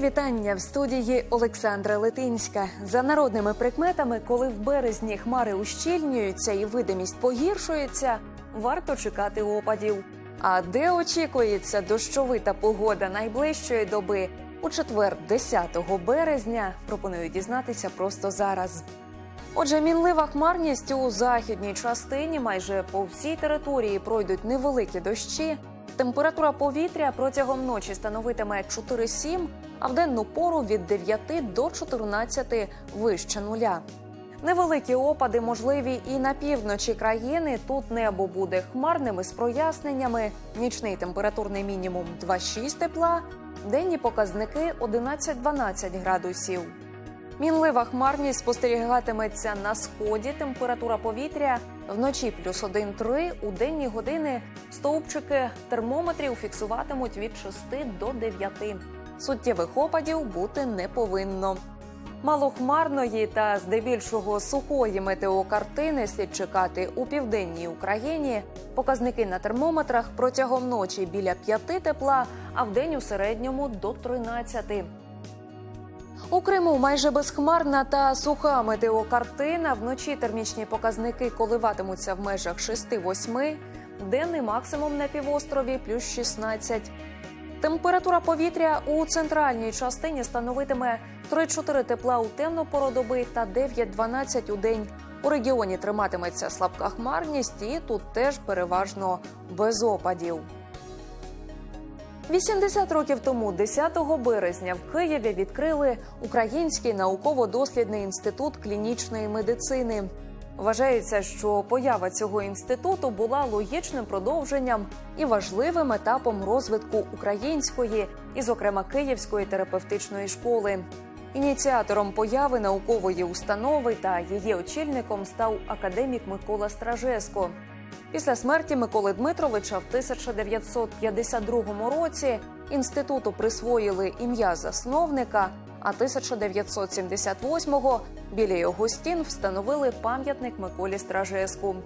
вітання в студії Олександра Литинська. За народними прикметами, коли в березні хмари ущільнюються і видимість погіршується, варто чекати опадів. А де очікується дощовита погода найближчої доби у четвер, 10 березня, пропоную дізнатися просто зараз. Отже, мінлива хмарність у західній частині майже по всій території пройдуть невеликі дощі. Температура повітря протягом ночі становитиме 4-7, а в денну пору від 9 до 14 вище нуля. Невеликі опади можливі і на півночі країни. Тут небо буде хмарними з проясненнями. Нічний температурний мінімум 2-6 тепла, денні показники 11-12 градусів. Мінлива хмарність спостерігатиметься на сході. Температура повітря вночі плюс 1-3, у денні години стовпчики термометрів фіксуватимуть від 6 до 9. Суттєвих опадів бути не повинно. Малохмарної та здебільшого сухої метеокартини слід чекати у південній Україні. Показники на термометрах протягом ночі біля 5 тепла, а вдень у середньому до 13. У Криму майже безхмарна та суха метеокартина. Вночі термічні показники коливатимуться в межах 6-8, денний максимум на півострові плюс 16. Температура повітря у центральній частині становитиме 3-4 тепла у темну пору доби та 9-12 у день. У регіоні триматиметься слабка хмарність, і тут теж переважно без опадів. 80 років тому, 10 березня, в Києві відкрили Український науково-дослідний інститут клінічної медицини. Вважається, що поява цього інституту була логічним продовженням і важливим етапом розвитку української, і, зокрема, київської терапевтичної школи. Ініціатором появи наукової установи та її очільником став академік Микола Стражеско. Після смерті Миколи Дмитровича в 1952 році інституту присвоїли ім'я засновника, а 1978-го біля його стін встановили пам'ятник Миколі Стражеску.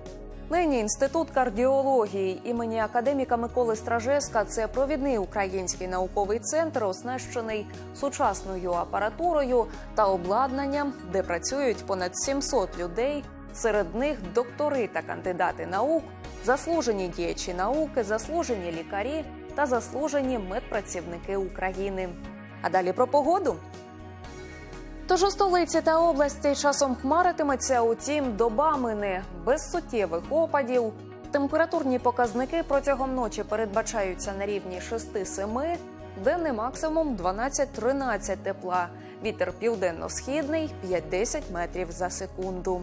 Нині інститут кардіології імені академіка Миколи Стражеска це провідний український науковий центр, оснащений сучасною апаратурою та обладнанням, де працюють понад 700 людей. Серед них доктори та кандидати наук, заслужені діячі науки, заслужені лікарі та заслужені медпрацівники України. А далі про погоду. Тож у столиці та області часом хмаритиметься, утім, добами не без суттєвих опадів. Температурні показники протягом ночі передбачаються на рівні 6-7, денний максимум 12-13 тепла. Вітер південно-східний 5-10 метрів за секунду.